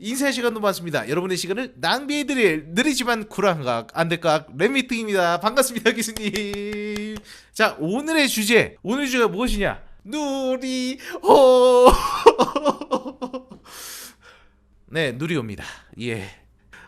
인사의 시간도 많습니다. 여러분의 시간을 낭비해드릴 느리지만 쿨한 각 안될각 랩미팅입니다. 반갑습니다, 기수님. 자, 오늘의 주제, 오늘 주제가 무엇이냐? 누리 호. 네, 누리호입니다. 예.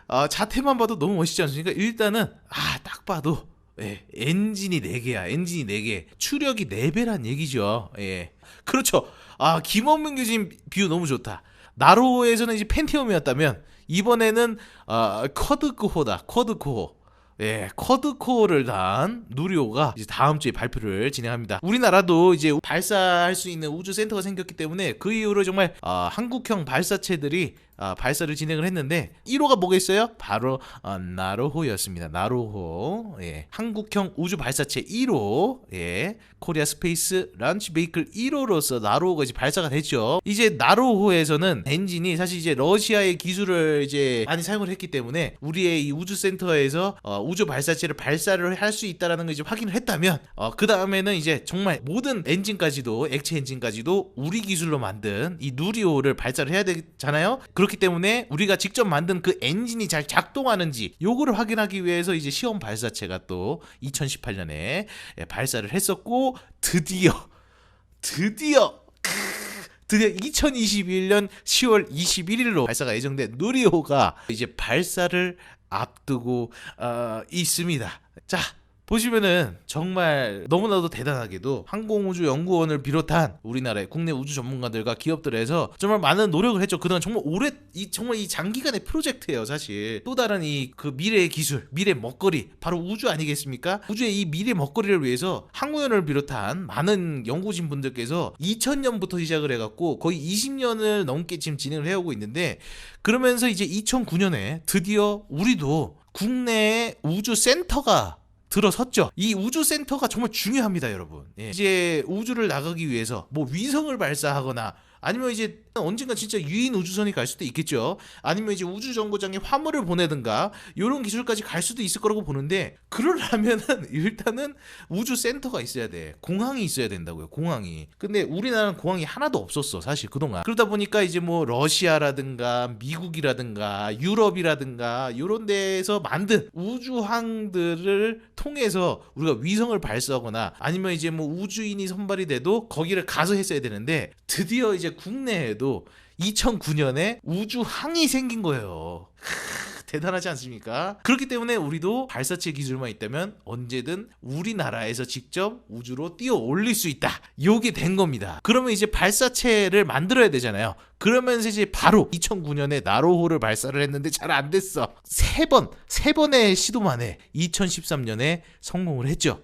아, 자태만 봐도 너무 멋있지 않습니까? 일단은 아, 딱 봐도 예, 엔진이 4개야. 엔진이 4개. 추력이 4배란 얘기죠. 예. 그렇죠. 아, 김원민 교수님 비유 너무 좋다. 나로에서는 이제 펜티엄이었다면 이번에는 어, 쿼드코어다. 쿼드코어. 예, 쿼드코어를 단 누리호가 이제 다음 주에 발표를 진행합니다. 우리나라도 이제 발사할 수 있는 우주 센터가 생겼기 때문에 그 이후로 정말 어, 한국형 발사체들이 어, 발사를 진행을 했는데 1호가 뭐겠어요? 바로 어, 나로호였습니다. 나로호. 예. 한국형 우주 발사체 1호. 예. 코리아 스페이스 런치 베이클 1호로서 나로호가 이제 발사가 됐죠. 이제 나로호에서는 엔진이 사실 이제 러시아의 기술을 이제 많이 사용을 했기 때문에 우리의 이 우주 센터에서 어, 우주 발사체를 발사를 할 수 있다라는 걸 이제 확인을 했다면 어, 그 다음에는 이제 정말 모든 엔진까지도 액체 엔진까지도 우리 기술로 만든 이 누리호를 발사를 해야 되잖아요. 그렇 기 때문에 우리가 직접 만든 그 엔진이 잘 작동하는지 요거를 확인하기 위해서 이제 시험 발사체가 또 2018년에 발사를 했었고 드디어 드디어 드디어 2021년 10월 21일로 발사가 예정된 누리호가 이제 발사를 앞두고 어, 있습니다. 자, 보시면은 정말 너무나도 대단하게도 항공우주연구원을 비롯한 우리나라의 국내 우주 전문가들과 기업들에서 정말 많은 노력을 했죠. 그동안 정말 오래 이 정말 이 장기간의 프로젝트예요, 사실. 또 다른 이 그 미래의 기술, 미래 먹거리 바로 우주 아니겠습니까? 우주의 이 미래 먹거리를 위해서 항우연을 비롯한 많은 연구진 분들께서 2000년부터 시작을 해갖고 거의 20년을 넘게 지금 진행을 해오고 있는데 그러면서 이제 2009년에 드디어 우리도 국내에 우주 센터가 들어섰죠. 이 우주 센터가 정말 중요합니다, 여러분. 예. 이제 우주를 나가기 위해서 뭐 위성을 발사하거나 아니면 이제 언젠가 진짜 유인 우주선이 갈 수도 있겠죠. 아니면 이제 우주 정거장에 화물을 보내든가 이런 기술까지 갈 수도 있을 거라고 보는데 그러려면은 일단은 우주 센터가 있어야 돼. 공항이 있어야 된다고요. 공항이. 근데 우리나라는 공항이 하나도 없었어. 사실 그동안. 그러다 보니까 이제 뭐 러시아라든가 미국이라든가 유럽이라든가 이런 데에서 만든 우주항들을 통해서 우리가 위성을 발사하거나 아니면 이제 뭐 우주인이 선발이 돼도 거기를 가서 했어야 되는데 드디어 이제 국내에도 2009년에 우주항이 생긴 거예요. 대단하지 않습니까? 그렇기 때문에 우리도 발사체 기술만 있다면 언제든 우리나라에서 직접 우주로 뛰어 올릴 수 있다. 요게 된 겁니다. 그러면 이제 발사체를 만들어야 되잖아요. 그러면서 이제 바로 2009년에 나로호를 발사를 했는데 잘 안 됐어. 세 번, 세 번의 시도 만 에 2013년에 성공을 했죠.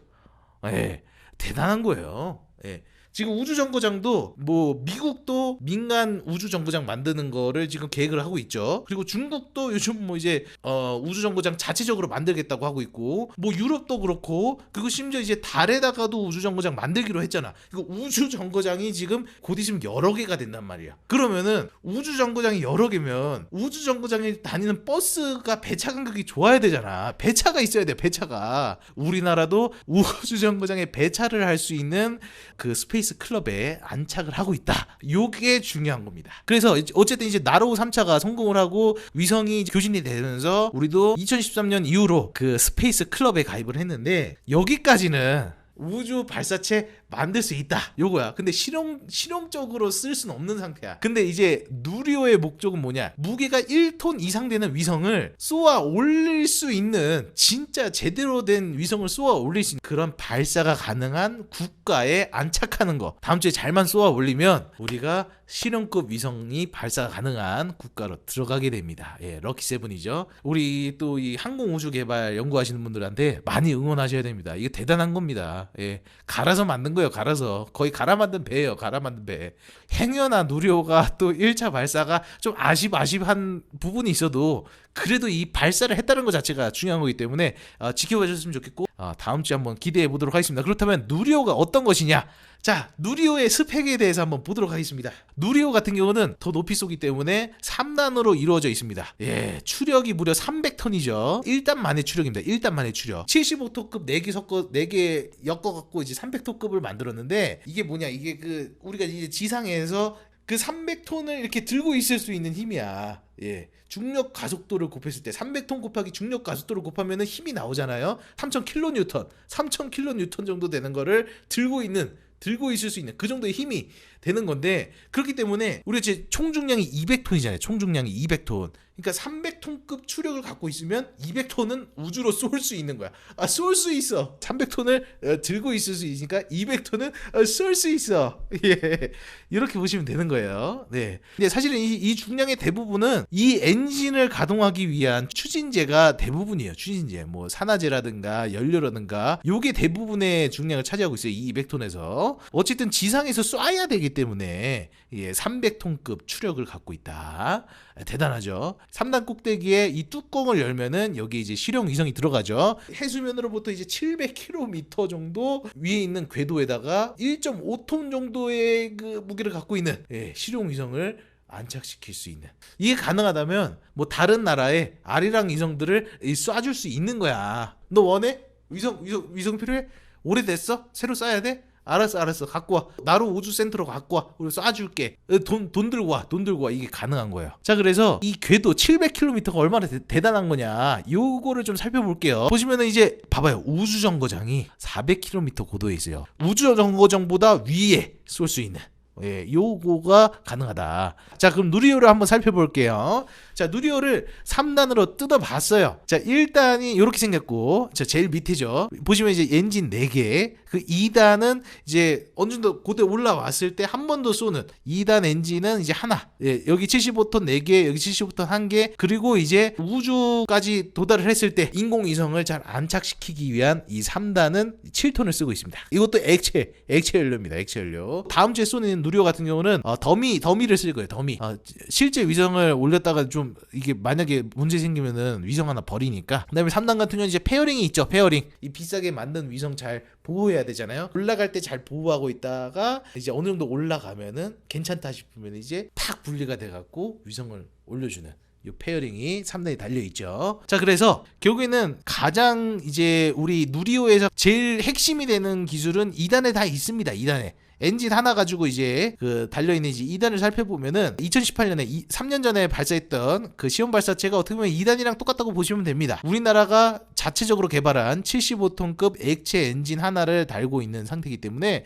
예. 대단한 거예요. 예. 지금 우주 정거장도 뭐 미국도 민간 우주 정거장 만드는 거를 지금 계획을 하고 있죠. 그리고 중국도 요즘 뭐 이제 어 우주 정거장 자체적으로 만들겠다고 하고 있고 뭐 유럽도 그렇고 그리고 심지어 이제 달에다가도 우주 정거장 만들기로 했잖아. 이거 우주 정거장이 지금 곧 있으면 여러 개가 된단 말이야. 그러면은 우주 정거장이 여러 개면 우주 정거장에 다니는 버스가 배차 간격이 좋아야 되잖아. 배차가 있어야 돼. 배차가 우리나라도 우주 정거장에 배차를 할 수 있는 그 스페이스 스페이스 클럽에 안착을 하고 있다. 요게 중요한 겁니다. 그래서 어쨌든 이제 나로우 3차가 성공을 하고 위성이 교신이 되면서 우리도 2013년 이후로 그 스페이스 클럽에 가입을 했는데 여기까지는 우주 발사체 만들 수 있다. 요거야. 근데 실용 실용적으로 쓸 수는 없는 상태야. 근데 이제 누리호의 목적은 뭐냐? 무게가 1톤 이상 되는 위성을 쏘아 올릴 수 있는 진짜 제대로 된 위성을 쏘아 올릴 수 있는 그런 발사가 가능한 국가에 안착하는 거. 다음 주에 잘만 쏘아 올리면 우리가 실용급 위성이 발사가 가능한 국가로 들어가게 됩니다. 예, 럭키 세븐이죠. 우리 또 이 항공 우주 개발 연구하시는 분들한테 많이 응원하셔야 됩니다. 이게 대단한 겁니다. 예, 갈아서 만든 거예요. 갈아서 거의 갈아 만든 배예요. 갈아 만든 배. 행여나 누리호가 또 1차 발사가 좀 아쉽 아쉽한 부분이 있어도 그래도 이 발사를 했다는 것 자체가 중요한 거기 때문에 어, 지켜봐 주셨으면 좋겠고 어, 다음 주에 한번 기대해 보도록 하겠습니다. 그렇다면 누리호가 어떤 것이냐? 자, 누리호의 스펙에 대해서 한번 보도록 하겠습니다. 누리호 같은 경우는 더 높이 쏘기 때문에 3단으로 이루어져 있습니다. 예, 추력이 무려 300톤이죠. 1단만의 추력입니다. 1단만의 추력. 75톤급 4개 섞어 4개 엮어 갖고 이제 300톤급을 만들었는데 이게 뭐냐? 이게 그 우리가 이제 지상에서 그 300톤을 이렇게 들고 있을 수 있는 힘이야. 예. 중력 가속도를 곱했을 때 300톤 곱하기 중력 가속도를 곱하면은 힘이 나오잖아요. 3000kN, 3000kN 정도 되는 거를 들고 있는 들고 있을 수 있는 그 정도의 힘이 되는 건데 그렇기 때문에 우리 이제 총 중량이 200톤이잖아요. 총 중량이 200톤. 그러니까 300톤급 추력을 갖고 있으면 200톤은 우주로 쏠 수 있는 거야. 아, 쏠 수 있어. 300톤을 어, 들고 있을 수 있으니까 200톤은 어, 쏠수 있어. 예. 이렇게 보시면 되는 거예요. 네. 근데 사실은 이, 이 중량의 대부분은 이 엔진을 가동하기 위한 추진제가 대부분이에요. 추진제. 뭐 산화제라든가 연료라든가 요게 대부분의 중량을 차지하고 있어요. 이 200톤에서. 어쨌든 지상에서 쏴야 되기 때문에 예, 300톤급 추력을 갖고 있다. 대단하죠. 3단 꼭대기에 이 뚜껑을 열면은 여기 이제 실용 위성이 들어가죠. 해수면으로부터 이제 700km 정도 위에 있는 궤도에다가 1.5톤 정도의 그 무게를 갖고 있는 예, 실용 위성을 안착시킬 수 있는 이게 가능하다면 뭐 다른 나라의 아리랑 위성들을 이 쏴줄 수 있는 거야. 너 원해? 위성 위성 위성 필요해? 오래됐어? 새로 쏴야 돼? 알았어 알았어. 갖고 와. 나로 우주 센터로 갖고 와. 우리 쏴줄게. 돈, 돈 들고 와 돈 들고 와. 이게 가능한 거예요. 자 그래서 이 궤도 700km가 얼마나 대, 단한 거냐. 요거를 좀 살펴볼게요. 보시면은 이제 봐봐요. 우주정거장이 400km 고도에 있어요. 우주정거장보다 위에 쏠 수 있는 예, 요거가 가능하다. 자, 그럼 누리호를 한번 살펴볼게요. 자, 누리호를 3단으로 뜯어봤어요. 자, 1단이 이렇게 생겼고, 자, 제일 밑에죠. 보시면 이제 엔진 4개, 그 2단은 이제 어느 정도 고대 올라왔을 때 한 번 더 쏘는 2단 엔진은 이제 하나. 예, 여기 75톤 4개, 여기 75톤 1개, 그리고 이제 우주까지 도달을 했을 때 인공위성을 잘 안착시키기 위한 이 3단은 7톤을 쓰고 있습니다. 이것도 액체, 액체 연료입니다. 액체 연료. 다음 주에 쏘는 누리호 같은 경우는 어, 더미, 더미를 쓸 거예요. 더미. 어, 실제 위성을 올렸다가 좀 이게 만약에 문제 생기면은 위성 하나 버리니까. 그다음에 3단 같은 경우는 이제 페어링이 있죠. 페어링. 이 비싸게 만든 위성 잘 보호해야 되잖아요. 올라갈 때 잘 보호하고 있다가 이제 어느 정도 올라가면은 괜찮다 싶으면 이제 탁 분리가 돼 갖고 위성을 올려주는 이 페어링이 3단에 달려 있죠. 자, 그래서 결국에는 가장 이제 우리 누리호에서 제일 핵심이 되는 기술은 2단에 다 있습니다. 2단에. 엔진 하나 가지고 이제 그 달려있는 이제 2단을 살펴보면은 2018년에 이, 3년 전에 발사했던 그 시험 발사체가 어떻게 보면 2단이랑 똑같다고 보시면 됩니다. 우리나라가 자체적으로 개발한 75톤급 액체 엔진 하나를 달고 있는 상태이기 때문에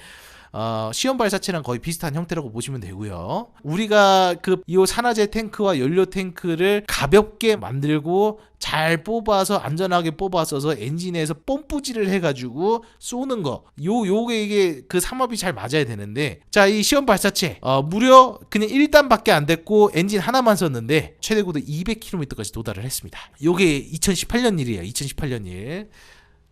어, 시험 발사체랑 거의 비슷한 형태라고 보시면 되고요. 우리가 그이 산화제 탱크와 연료 탱크를 가볍게 만들고 잘 뽑아서 안전하게 뽑아서서 엔진에서 뽐뿌질을 해가지고 쏘는 거. 요 요게 이게 그 삼합이 잘 맞아야 되는데 자 이 시험 발사체 어, 무려 그냥 1단밖에 안 됐고 엔진 하나만 썼는데 최대 고도 200km까지 도달을 했습니다. 요게 2018년 일이에요. 2018년 일.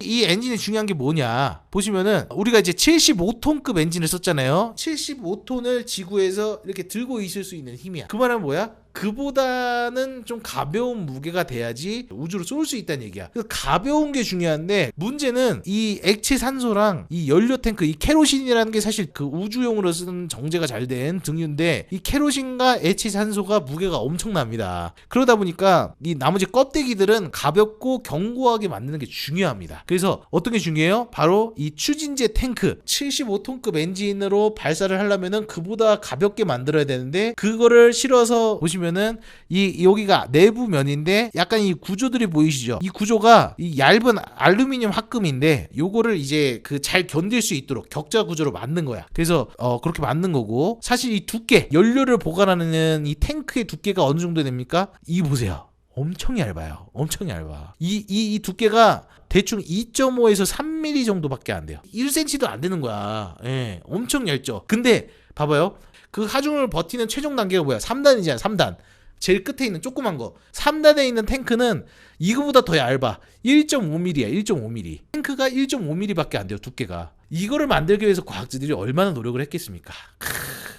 이 엔진이 중요한 게 뭐냐? 보시면은 우리가 이제 75톤급 엔진을 썼잖아요. 75톤을 지구에서 이렇게 들고 있을 수 있는 힘이야. 그 말은 뭐야 그보다는 좀 가벼운 무게가 돼야지 우주로 쏠 수 있다는 얘기야. 그래서 가벼운 게 중요한데 문제는 이 액체 산소랑 이 연료 탱크, 이 케로신이라는 게 사실 그 우주용으로 쓰는 정제가 잘 된 등유인데 이 케로신과 액체 산소가 무게가 엄청납니다. 그러다 보니까 이 나머지 껍데기들은 가볍고 견고하게 만드는 게 중요합니다. 그래서 어떤 게 중요해요? 바로 이 추진제 탱크 75톤급 엔진으로 발사를 하려면은 그보다 가볍게 만들어야 되는데 그거를 실어서 보시면 보시면은 이 여기가 내부 면인데 약간 이 구조들이 보이시죠? 이 구조가 이 얇은 알루미늄 합금인데 요거를 이제 그 잘 견딜 수 있도록 격자 구조로 만든 거야. 그래서 어 그렇게 만든 거고 사실 이 두께 연료를 보관하는 이 탱크의 두께가 어느 정도 됩니까? 이 보세요. 엄청 얇아요. 엄청 얇아. 이, 이, 이 두께가 대충 2.5에서 3mm 정도밖에 안 돼요. 1cm도 안 되는 거야. 예, 엄청 얇죠. 근데 봐봐요. 그 하중을 버티는 최종 단계가 뭐야? 3단이잖아, 3단. 제일 끝에 있는 조그만 거. 3단에 있는 탱크는 이거보다 더 얇아. 1.5mm야, 1.5mm. 탱크가 1.5mm밖에 안 돼요, 두께가. 이거를 만들기 위해서 과학자들이 얼마나 노력을 했겠습니까?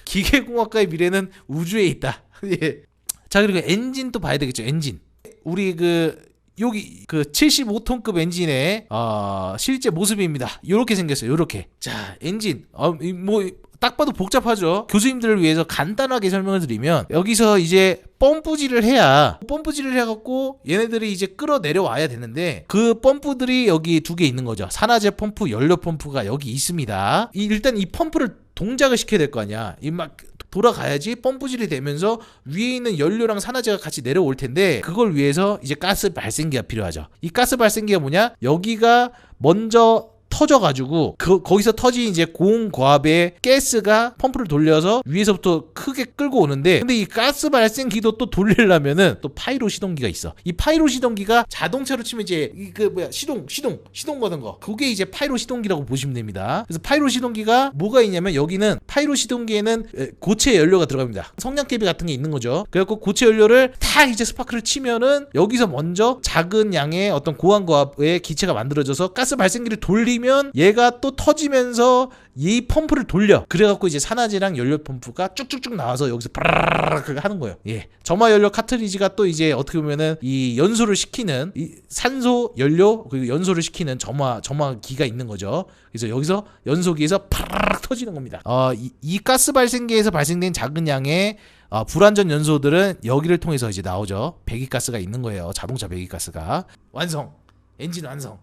기계공학과의 미래는 우주에 있다. 예. 자, 그리고 엔진도 봐야 되겠죠, 엔진. 우리 그 여기 그 75톤급 엔진의 어, 실제 모습입니다. 이렇게 생겼어요. 이렇게. 자, 엔진. 어, 뭐 딱 봐도 복잡하죠. 교수님들을 위해서 간단하게 설명을 드리면 여기서 이제 펌프질을 해야 펌프질을 해갖고 얘네들이 이제 끌어내려 와야 되는데 그 펌프들이 여기 두 개 있는 거죠. 산화제 펌프, 연료 펌프가 여기 있습니다. 이, 일단 이 펌프를 동작을 시켜야 될 거 아니야. 이 막 돌아가야지 펌프질이 되면서 위에 있는 연료랑 산화제가 같이 내려올 텐데 그걸 위해서 이제 가스 발생기가 필요하죠. 이 가스 발생기가 뭐냐? 여기가 먼저 터져가지고 그 거기서 터진 이제 고온고압의 가스가 펌프를 돌려서 위에서부터 크게 끌고 오는데 근데 이 가스 발생기도 또 돌리려면은 또 파이로 시동기가 있어. 이 파이로 시동기가 자동차로 치면 이제 이그 뭐야 시동 시동 시동 거는 거. 그게 이제 파이로 시동기라고 보시면 됩니다. 그래서 파이로 시동기가 뭐가 있냐면 여기는 파이로 시동기에는 에, 고체 연료가 들어갑니다. 성냥개비 같은 게 있는 거죠. 그래갖고 고체 연료를 다 이제 스파크를 치면은 여기서 먼저 작은 양의 어떤 고환고압의 기체가 만들어져서 가스 발생기를 돌리면 얘가 또 터지면서 이 펌프를 돌려. 그래갖고 이제 산화제랑 연료 펌프가 쭉쭉쭉 나와서 여기서 빠라라락 하는 거예요. 예. 점화 연료 카트리지가 또 이제 어떻게 보면은 이 연소를 시키는 이 산소 연료 그리고 연소를 시키는 점화 점화기가 있는 거죠. 그래서 여기서 연소기에서 파라락 터지는 겁니다. 어이 이 가스 발생기에서 발생된 작은 양의 어, 불완전 연소들은 여기를 통해서 이제 나오죠. 배기가스가 있는 거예요. 자동차 배기가스가. 완성. 엔진 완성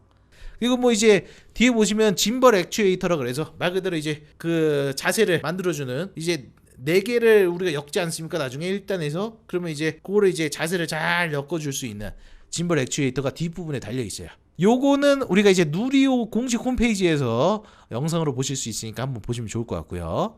그리고 뭐 이제 뒤에 보시면 짐벌 액추에이터라 그래서 말 그대로 이제 그 자세를 만들어주는 이제 네 개를 우리가 엮지 않습니까? 나중에 1단에서 그러면 이제 그거를 이제 자세를 잘 엮어줄 수 있는 짐벌 액추에이터가 뒷부분에 달려 있어요. 요거는 우리가 이제 누리오 공식 홈페이지에서 영상으로 보실 수 있으니까 한번 보시면 좋을 것 같고요.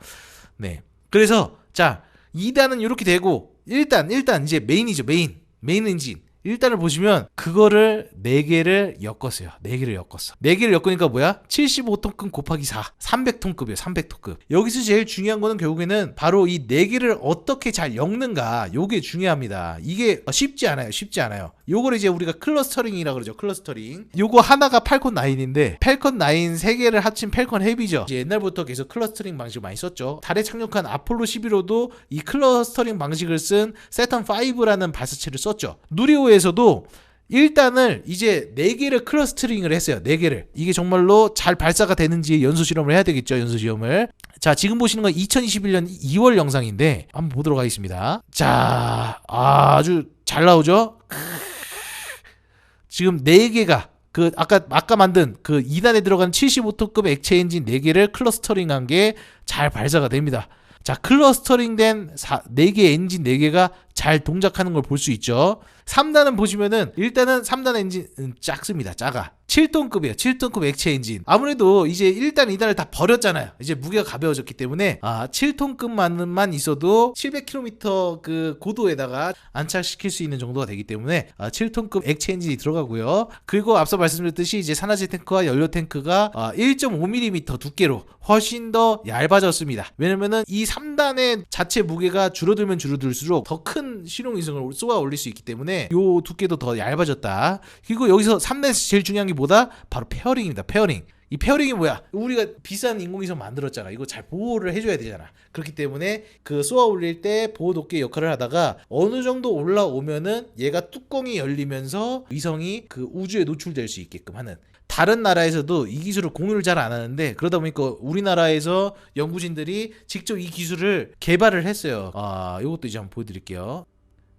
네. 그래서 자 2단은 이렇게 되고 1단 1단 이제 메인이죠 메인 메인 엔진 1단을 보시면 그거를 4개를 엮었어요. 4개를 엮었어. 4개를 엮으니까 뭐야? 75톤급 곱하기 4. 300톤급이에요. 300톤급. 여기서 제일 중요한 거는 결국에는 바로 이 4개를 어떻게 잘 엮는가. 요게 중요합니다. 이게 쉽지 않아요. 쉽지 않아요. 요걸 이제 우리가 클러스터링이라 그러죠. 클러스터링. 요거 하나가 팔콘 9인데 팔콘 9 3개를 합친 팔콘 헤비죠. 이제 옛날부터 계속 클러스터링 방식을 많이 썼죠. 달에 착륙한 아폴로 11호도 이 클러스터링 방식을 쓴 세턴 5라는 발사체를 썼죠. 누리호에 에서도 1단을 이제 4개를 클러스터링을 했어요. 4개를. 이게 정말로 잘 발사가 되는지 연소 실험을 해야 되겠죠. 연소 실험을. 자, 지금 보시는 건 2021년 2월 영상인데 한번 보도록 하겠습니다. 자, 아주 잘 나오죠? 지금 4개가 그 아까 아까 만든 그 2단에 들어간 75톤급 액체 엔진 4개를 클러스터링한 게 잘 발사가 됩니다. 자, 클러스터링된 4, 4개 엔진 4개가 잘 동작하는 걸 볼 수 있죠. 3단은 보시면은 일단은 3단 엔진은 작습니다. 작아. 7톤급이에요. 7톤급 액체 엔진. 아무래도 이제 1단, 2단을 다 버렸잖아요. 이제 무게가 가벼워졌기 때문에 아, 7톤급만만 있어도 700km 그 고도에다가 안착시킬 수 있는 정도가 되기 때문에 아, 7톤급 액체 엔진이 들어가고요. 그리고 앞서 말씀드렸듯이 이제 산화제 탱크와 연료 탱크가 아, 1.5mm 두께로 훨씬 더 얇아졌습니다. 왜냐면은 이 3단의 자체 무게가 줄어들면 줄어들수록 더 큰 실용 이성을 쏘아 올릴 수 있기 때문에 요 두께도 더 얇아졌다. 그리고 여기서 3단에서 제일 중요한 게 뭐다? 바로 페어링입니다. 페어링. 이 페어링이 뭐야? 우리가 비싼 인공위성 만들었잖아. 이거 잘 보호를 해줘야 되잖아. 그렇기 때문에 그 쏘아 올릴 때 보호 도끼 역할을 하다가 어느 정도 올라오면은 얘가 뚜껑이 열리면서 위성이 그 우주에 노출될 수 있게끔 하는 다른 나라에서도 이 기술을 공유를 잘 안 하는데 그러다 보니까 우리나라에서 연구진들이 직접 이 기술을 개발을 했어요. 아, 이것도 이제 한번 보여드릴게요.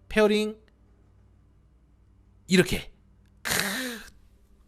페어링 이렇게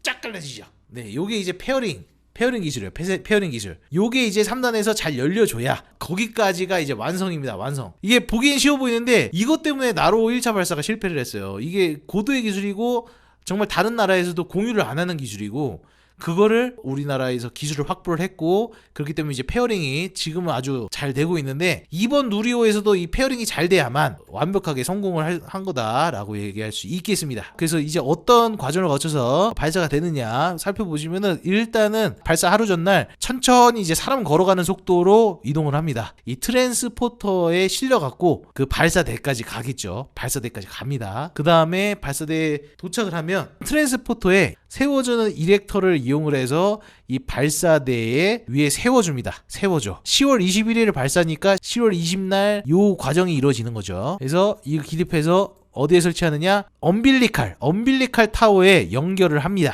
쫙 갈라지죠. 네, 요게 이제 페어링 페어링 기술이에요. 페, 페어링 기술. 요게 이제 3단에서 잘 열려줘야 거기까지가 이제 완성입니다. 완성. 이게 보기엔 쉬워 보이는데 이것 때문에 나로 1차 발사가 실패를 했어요. 이게 고도의 기술이고 정말 다른 나라에서도 공유를 안 하는 기술이고 그거를 우리나라에서 기술을 확보를 했고 그렇기 때문에 이제 페어링이 지금은 아주 잘 되고 있는데 이번 누리호에서도 이 페어링이 잘 돼야만 완벽하게 성공을 한 거다라고 얘기할 수 있겠습니다. 그래서 이제 어떤 과정을 거쳐서 발사가 되느냐 살펴보시면은 일단은 발사 하루 전날 천천히 이제 사람 걸어가는 속도로 이동을 합니다. 이 트랜스포터에 실려 갖고 그 발사대까지 가겠죠. 발사대까지 갑니다. 그 다음에 발사대에 도착을 하면 트랜스포터에 세워주는 이렉터를 이용을 해서 이 발사대에 위에 세워줍니다. 세워줘. 10월 21일 발사니까 10월 20날 요 과정이 이루어지는 거죠. 그래서 이 기립해서 어디에 설치하느냐? 엄빌리칼, 엄빌리칼 타워에 연결을 합니다.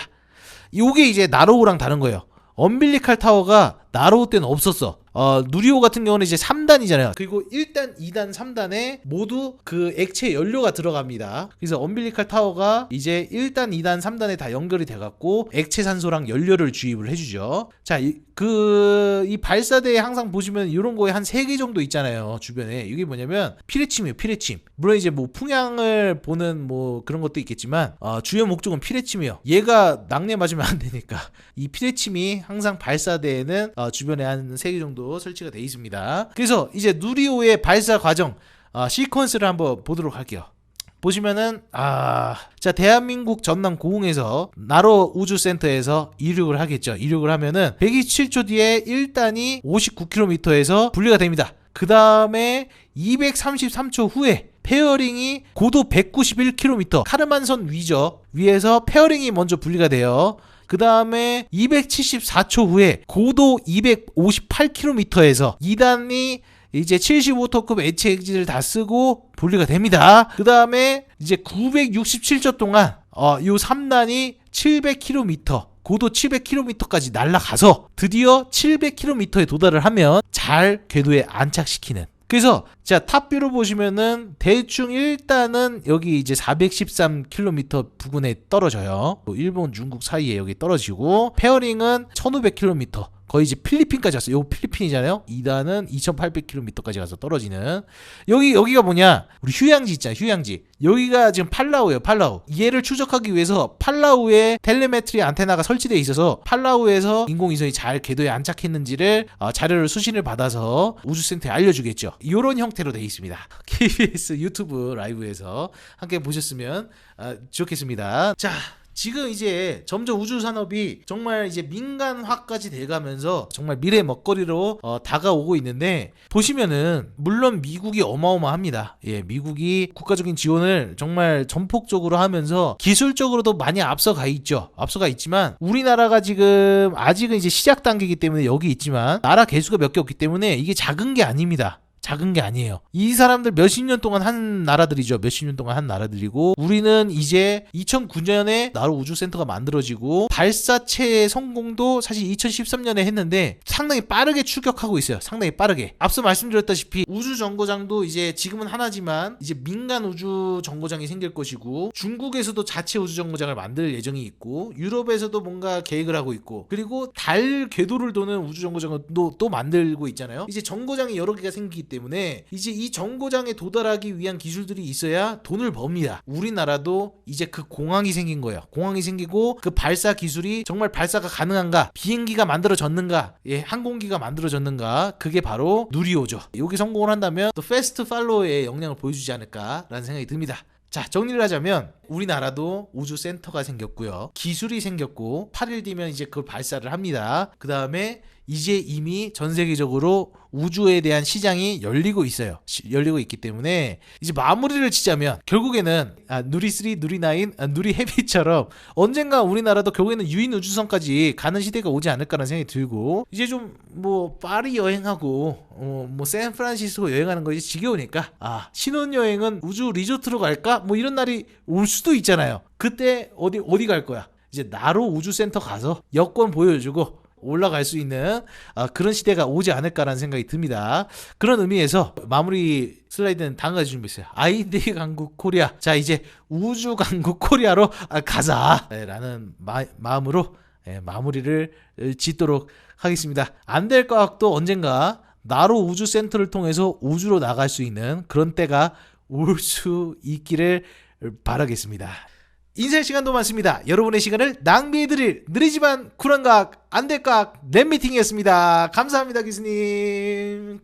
요게 이제 나로우랑 다른 거예요. 엄빌리칼 타워가 나로우 때는 없었어. 어, 누리호 같은 경우는 이제 3단이잖아요. 그리고 1단, 2단, 3단에 모두 그 액체 연료가 들어갑니다. 그래서 엄빌리칼 타워가 이제 1단, 2단, 3단에 다 연결이 돼갖고 액체 산소랑 연료를 주입을 해주죠. 자, 이, 그, 이 발사대에 항상 보시면 이런 거에 한 3개 정도 있잖아요. 주변에. 이게 뭐냐면 피레침이에요, 피레침. 물론 이제 뭐 풍향을 보는 뭐 그런 것도 있겠지만, 어, 주요 목적은 피레침이에요. 얘가 낙내 맞으면 안 되니까. 이 피레침이 항상 발사대에는 어, 주변에 한 3개 정도 설치가 되어 있습니다. 그래서 이제 누리호의 발사 과정 어, 시퀀스를 한번 보도록 할게요. 보시면은 아 자 대한민국 전남 고흥에서 나로 우주센터에서 이륙을 하겠죠. 이륙을 하면은 127초 뒤에 1단이 59km에서 분리가 됩니다. 그 다음에 233초 후에 페어링이 고도 191km 카르만선 위죠. 위에서 페어링이 먼저 분리가 돼요. 그 다음에 274초 후에 고도 258km에서 2단이 이제 75토급 액체 액지를 다 쓰고 분리가 됩니다. 그 다음에 이제 967초 동안 어, 요 3단이 700km 고도 700km까지 날아가서 드디어 700km에 도달을 하면 잘 궤도에 안착시키는 그래서 자 탑뷰로 보시면은 대충 일단은 여기 이제 413km 부근에 떨어져요. 일본 중국 사이에 여기 떨어지고 페어링은 1500km 거의 이제 필리핀까지 왔어요. 요 필리핀이잖아요. 2단은 2,800km까지 가서 떨어지는 여기 여기가 뭐냐? 우리 휴양지 있잖아요. 휴양지. 여기가 지금 팔라우예요. 팔라우. 얘를 추적하기 위해서 팔라우에 텔레메트리 안테나가 설치되어 있어서 팔라우에서 인공위성이 잘 궤도에 안착했는지를 어, 자료를 수신을 받아서 우주센터에 알려주겠죠. 이런 형태로 되어 있습니다. KBS 유튜브 라이브에서 함께 보셨으면 어, 좋겠습니다. 자. 지금 이제 점점 우주 산업이 정말 이제 민간화까지 돼가면서 정말 미래 먹거리로 어, 다가오고 있는데 보시면은 물론 미국이 어마어마합니다. 예, 미국이 국가적인 지원을 정말 전폭적으로 하면서 기술적으로도 많이 앞서가 있죠. 앞서가 있지만 우리나라가 지금 아직은 이제 시작 단계이기 때문에 여기 있지만 나라 개수가 몇 개 없기 때문에 이게 작은 게 아닙니다. 작은 게 아니에요. 이 사람들 몇십 년 동안 한 나라들이죠. 몇십 년 동안 한 나라들이고 우리는 이제 2009년에 나로 우주센터가 만들어지고 발사체의 성공도 사실 2013년에 했는데 상당히 빠르게 추격하고 있어요. 상당히 빠르게. 앞서 말씀드렸다시피 우주 정거장도 이제 지금은 하나지만 이제 민간 우주 정거장이 생길 것이고 중국에서도 자체 우주 정거장을 만들 예정이 있고 유럽에서도 뭔가 계획을 하고 있고 그리고 달 궤도를 도는 우주 정거장을 또, 또 만들고 있잖아요. 이제 정거장이 여러 개가 생기기 때문에 때문에 이제 이 정거장에 도달하기 위한 기술들이 있어야 돈을 법니다. 우리나라도 이제 그 공항이 생긴 거예요. 공항이 생기고 그 발사 기술이 정말 발사가 가능한가, 비행기가 만들어졌는가, 예, 항공기가 만들어졌는가, 그게 바로 누리호죠. 여기 성공을 한다면 또 패스트 팔로우의 역량을 보여주지 않을까라는 생각이 듭니다. 자, 정리를 하자면 우리나라도 우주 센터가 생겼고요. 기술이 생겼고 8일 뒤면 이제 그걸 발사를 합니다. 그다음에 이제 이미 전 세계적으로 우주에 대한 시장이 열리고 있어요. 시, 열리고 있기 때문에 이제 마무리를 짓자면 결국에는 아, 누리 3, 누리 9, 아, 누리 헤비처럼 언젠가 우리나라도 결국에는 유인 우주선까지 가는 시대가 오지 않을까라는 생각이 들고 이제 좀 뭐 파리 여행하고 어, 뭐 샌프란시스코 여행하는 거 이제 지겨우니까 아 신혼 여행은 우주 리조트로 갈까? 뭐 이런 날이 올 수도 있잖아요. 그때 어디 어디 갈 거야? 이제 나로 우주센터 가서 여권 보여주고 올라갈 수 있는 어, 그런 시대가 오지 않을까라는 생각이 듭니다. 그런 의미에서 마무리 슬라이드는 다음 가지 준비했어요. 아이디 강국 코리아. 자 이제 우주 강국 코리아로 아, 가자라는 마, 음으로 예, 마무리를 짓도록 하겠습니다. 안될것 같도 언젠가 나로 우주 센터를 통해서 우주로 나갈 수 있는 그런 때가 올 수 있기를 바라겠습니다. 인사의 시간도 많습니다. 여러분의 시간을 낭비해드릴 느리지만 쿨한 각, 안될각 랩미팅이었습니다. 감사합니다, 교수님.